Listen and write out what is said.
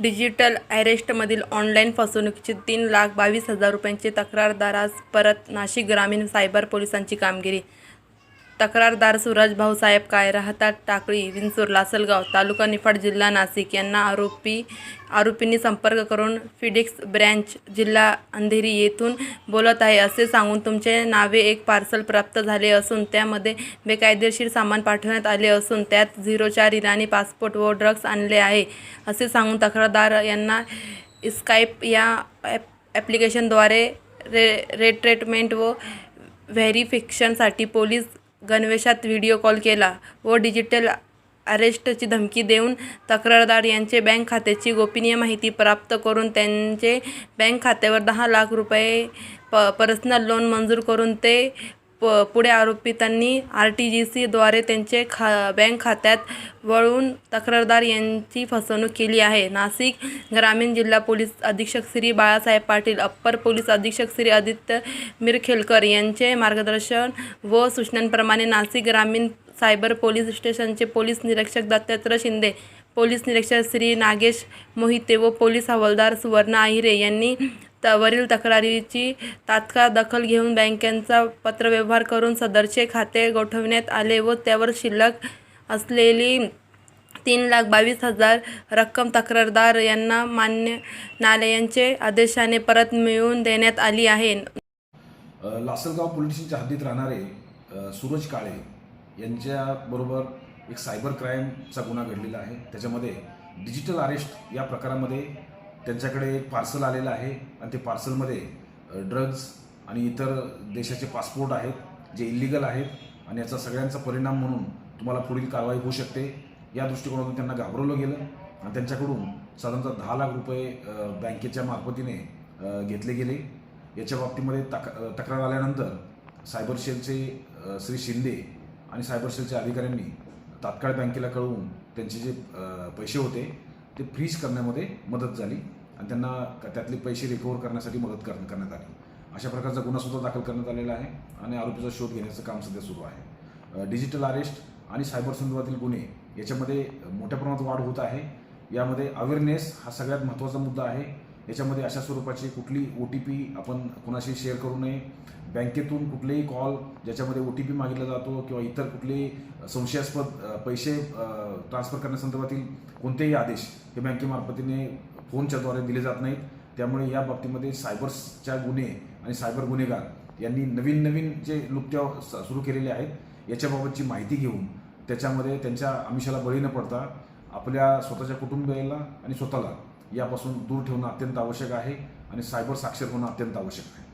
Digital ॲरेस्टमधील online फसवणुकीची तीन लाख बावीस हजार रुपयांची तक्रारदारास परत नाशिक ग्रामीण सायबर पोलिसांची कामगिरी तक्रारदार सूरज भाऊसाहेब काय राहतात टाकळी विंचूर लासलगाव तालुका निफाड जिल्हा नाशिक यांना आरोपी आरोपींनी संपर्क करून फिडिक्स ब्रँच जिल्हा अंधेरी येथून बोलत आहे असे सांगून तुमचे नावे एक पार्सल प्राप्त झाले असून त्यामध्ये बेकायदेशीर सामान पाठवण्यात आले असून त्यात झिरो चार इराणी पासपोर्ट व ड्रग्ज आणले आहे असे सांगून तक्रारदार यांना स्काईप या ॲप ॲप्लिकेशनद्वारे रे रेट्रेटमेंट व व्हेरिफिकेशनसाठी पोलीस गणवेशात व्हिडिओ कॉल केला व डिजिटल अरेस्टची धमकी देऊन तक्रारदार यांचे बँक खात्याची गोपनीय माहिती प्राप्त करून त्यांचे बँक खात्यावर दहा लाख रुपये प पर्सनल लोन मंजूर करून ते प पुढे आरोपितांनी आर टी जी सीद्वारे त्यांचे खा बँक खात्यात वळून तक्रारदार यांची फसवणूक केली आहे. नाशिक ग्रामीण जिल्हा पोलीस अधीक्षक श्री बाळासाहेब पाटील अप्पर पोलीस अधीक्षक श्री आदित्य मिरखेलकर यांचे मार्गदर्शन व सूचनांप्रमाणे नाशिक ग्रामीण सायबर पोलीस स्टेशनचे पोलीस निरीक्षक दत्तात्रय शिंदे पोलीस निरीक्षक श्री नागेश मोहिते व पोलीस हवालदार सुवर्ण आहिरे यांनी त वरील तक्रारीची तात्काळ दखल घेऊन बँकेचा पत्रव्यवहार करून सदरचे खाते गोठवण्यात आले व त्यावर शिल्लक असलेली तीन लाख बावीस हजार रक्कम तक्रारदार यांना मान्य न्यायालयांचे आदेशाने परत मिळवून देण्यात आली आहे. लासलगाव पोलीस हद्दीत राहणारे सूरज काळे यांच्याबरोबर एक सायबर क्राईमचा गुन्हा घडलेला आहे. त्याच्यामध्ये डिजिटल अरेस्ट या प्रकारामध्ये त्यांच्याकडे एक पार्सल आलेलं आहे आणि ते पार्सलमध्ये ड्रग्ज आणि इतर देशाचे पासपोर्ट आहेत जे इलिगल आहेत आणि याचा सगळ्यांचा परिणाम म्हणून तुम्हाला पुढील कारवाई होऊ शकते. या दृष्टिकोनातून त्यांना घाबरवलं गेलं आणि त्यांच्याकडून साधारणतः दहा लाख रुपये बँकेच्या मार्फतीने घेतले गेले. याच्या बाबतीमध्ये तक तक्रार आल्यानंतर सायबर सेलचे श्री शिंदे आणि सायबर सेलच्या अधिकाऱ्यांनी तात्काळ बँकेला कळवून त्यांचे जे पैसे होते ते फ्रीज करण्यामध्ये मदत झाली आणि त्यांना त्यातले पैसे रिकवर करण्यासाठी मदत कर करण्यात आली. अशा प्रकारचा गुन्हासुद्धा दाखल करण्यात आलेला आहे आणि आरोपीचा शोध घेण्याचं काम सध्या सुरू आहे. डिजिटल अरेस्ट आणि सायबर संदर्भातील गुन्हे याच्यामध्ये मोठ्या प्रमाणात वाढ होत आहे. यामध्ये अवेअरनेस हा सगळ्यात महत्त्वाचा मुद्दा आहे. याच्यामध्ये अशा स्वरूपाची कुठली ओ टी पी आपण कोणाशी शेअर करू नये. बँकेतून कुठलेही कॉल ज्याच्यामध्ये ओ टी पी मागितला जातो किंवा इतर कुठलेही संशयास्पद पैसे ट्रान्सफर करण्यासंदर्भातील कोणतेही आदेश हे बँकेमार्फतीने फोनच्याद्वारे दिले जात नाहीत. त्यामुळे या बाबतीमध्ये सायबर्सच्या गुन्हे आणि सायबर गुन्हेगार यांनी नवीन नवीन जे लुप्त्या स- सुरू केलेले आहेत याच्याबाबतची माहिती घेऊन त्याच्यामध्ये त्यांच्या आमिषाला बळी न पडता आपल्या स्वतःच्या कुटुंबियाला आणि स्वतःला यापासून दूर ठेवणं अत्यंत आवश्यक आहे आणि सायबर साक्षर होणं अत्यंत आवश्यक आहे.